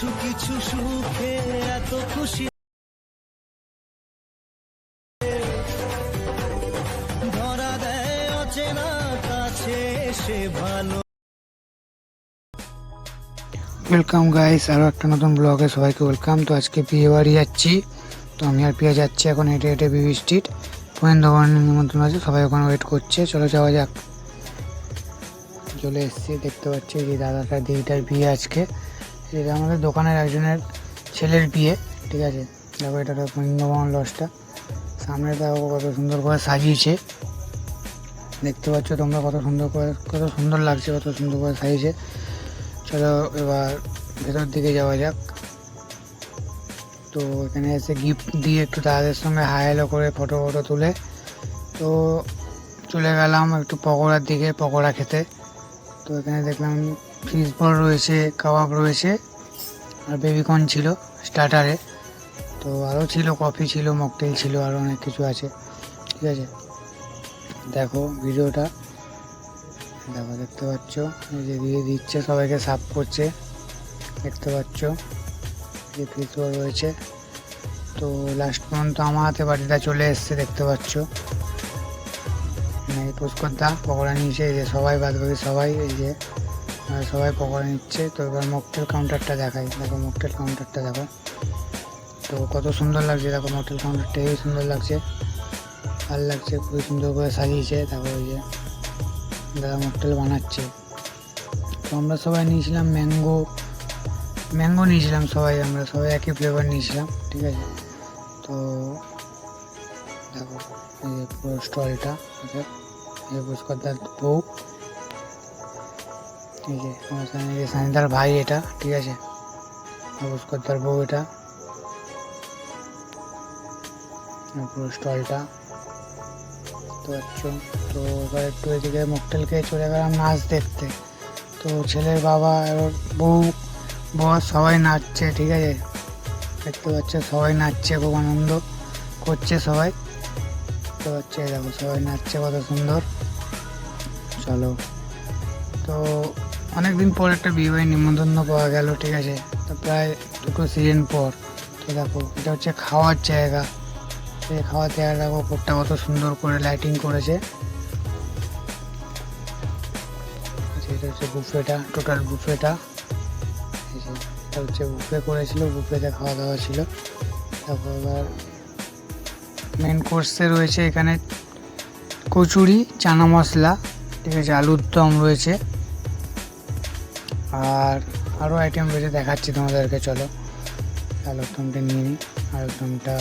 কিছু কিছু সুখে এত খুশি। ধরা দেয় অচেনা কাছে সে ভালো। ওয়েলকাম গাইস আরও একটা নতুন ব্লগে সবাইকে ওয়েলকাম তো আজকে বিয়ে বাড়ি যাচ্ছি। তো আমি আর পিয়া যাচ্ছি এখন হেঁটে হেঁটে বিবি স্ট্রিট গোয়েন্দা ভবনের নিমন্ত্রণ আছে, সবাই ওখানে ওয়েট করছে। চলো যাওয়া যাক। চলে এসেছি, দেখতে পাচ্ছি যে দাদাটা দিদিটার বিয়ে আজকে। এটা আমাদের দোকানের একজনের ছেলের বিয়ে, ঠিক আছে? দেখো এটা তো বৃন্দাবন লজটা। সামনে দেখো কত সুন্দর করে সাজিয়েছে। দেখতে পাচ্ছ তোমরা কত সুন্দর করে, কত সুন্দর লাগছে কত সুন্দর করে সাজিয়েছে। চলো এবার ভেতর দিকে যাওয়া যাক। তো এখানে এসে গিফট দিয়ে একটু তাদের সঙ্গে হাই হ্যালো করে ফটো ফটো তুলে। তো চলে গেলাম একটু পকোড়ার দিকে, পকোড়া খেতে। তো এখানে দেখলাম ফিশ বল রয়েছে, কাবাব রয়েছে, আর বেবিকর্ন ছিল স্টার্টারে। তো আরও ছিল, কফি ছিল, মকটেল ছিল, আরও অনেক কিছু আছে। ঠিক আছে? দেখো ভিডিওটা। দেখো, দেখতে পাচ্ছ? যে দিয়ে দিচ্ছে, সবাইকে সাফ করছে। দেখতে পাচ্ছ? যে ফিস রয়েছে। তো লাস্ট পর্যন্ত আমার হাতে বাড়িটা চলে এসছে, দেখতে পাচ্ছ? মানে পুষ্কর দা পকোড়া নিয়েছে এই যে সবাই বাদ সবাই, এই যে সবাই পকোড়া নিচ্ছে। তো এবার মকটেল কাউন্টারটা দেখাই। দেখো মকটেল কাউন্টারটা দেখো। তো কত সুন্দর লাগছে, দেখো মকটেল কাউন্টারটা এই সুন্দর লাগছে। ভালো লাগছে, খুবই সুন্দর করে সাজিয়েছে। তারপর ওই যে দাদা মকটেল বানাচ্ছে। তো আমরা সবাই নিয়েছিলাম ম্যাঙ্গো। ম্যাঙ্গো নিয়েছিলাম সবাই, আমরা সবাই একই ফ্লেভার নিয়েছিলাম, ঠিক আছে? তো দেখো, এই পুরো স্টলটা পুষ্করদার বউ। এই যে, আমার সানিদার ভাই এটা, ঠিক আছে? পুষ্করদার বউ এটা। পুরো স্টলটা। দেখতে পাচ্ছ তো এবার একটু এদিকে মকটেল খেয়ে চলে গেলাম নাচ দেখতে। তো ছেলের বাবা এবার বউ বস সবাই নাচছে, ঠিক আছে? দেখতে পাচ্ছ, সবাই নাচছে, খুব আনন্দ করছে সবাই। দেখতে পাচ্ছে দেখো, সবাই নাচছে, কত সুন্দর। চলো। তো অনেক দিন পর একটা বিয়ে নিমন্ত্রণ পাওয়া গেল ঠিক আছে? তো প্রায় দুটো সিজন পর তো দেখো এটা হচ্ছে খাওয়ার জায়গা। সেই খাওয়ার জায়গাটা ওপরটা কত সুন্দর করে লাইটিং করেছে। আচ্ছা, এটা হচ্ছে বুফেটা টোটাল বুফেটা এটা হচ্ছে বুফে করেছিল বুফেতে খাওয়া দাওয়া ছিল। তারপর এবার মেন কোর্সে রয়েছে এখানে কচুরি চানা মশলা ঠিক আছে? আলুর দম রয়েছে। আর আরও আইটেম রয়েছে দেখাচ্ছি তোমাদেরকে চলো। আলুর নিয়ে নিই আলুর দমটা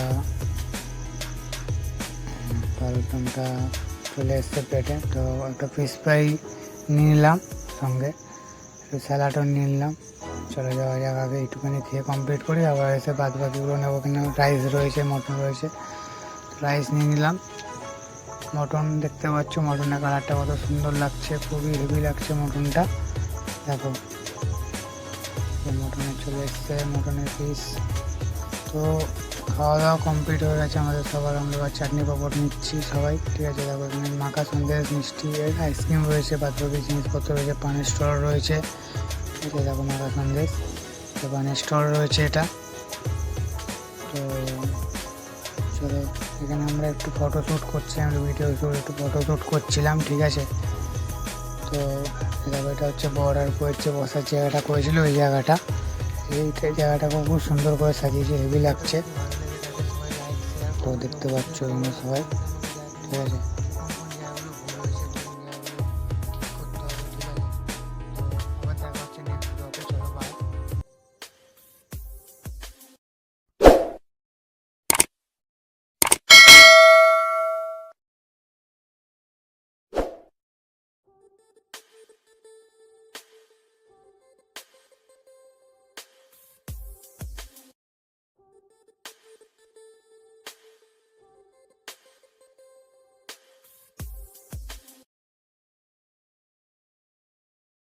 হুম, তো আলুর দমটা চলে এসছে প্লেটে তো একটা ফিস ফ্রাই নিয়ে নিলাম সঙ্গে। একটু স্যালাডও নিয়ে নিলাম। চলে যাওয়া যাক আগে একটুখানি খেয়ে কমপ্লিট করি। আবার এসে বাদ বাকিগুলো নেব কিনা। রাইস রয়েছে মটন রয়েছে। রাইস নিয়ে নিলাম। মটন দেখতে পাচ্ছ মটনের কালারটা কত সুন্দর লাগছে। খুবই হেভি লাগছে মটনটা দেখো। মটনে চলে এসছে মটনের পিস তো খাওয়া দাওয়া কমপ্লিট হয়ে গেছে আমাদের সবার। আমরা চাটনি পাপড় নিচ্ছি সবাই, ঠিক আছে? এখানে মাখা সন্দেশ, মিষ্টি আইসক্রিম রয়েছে বাদবাকি জিনিসপত্র রয়েছে, পানের স্টল রয়েছে। ঠিক আছে, দেখো মাখা সন্দেশ। তো পানের স্টল রয়েছে এটা। তো চলো, এখানে আমরা একটু ফটো শ্যুট করছিলাম ভিডিও শ্যুট একটু ফটো শ্যুট করছিলাম, ঠিক আছে? তো জায়গাটা হচ্ছে বর্ডার করেছে, বসার জায়গাটা করেছিল ওই জায়গাটা। এই জায়গাটা খুব সুন্দর করে সাজিয়েছে হেভি লাগছে। তো দেখতে পাচ্ছ এখানে সবাই। ঠিক আছে?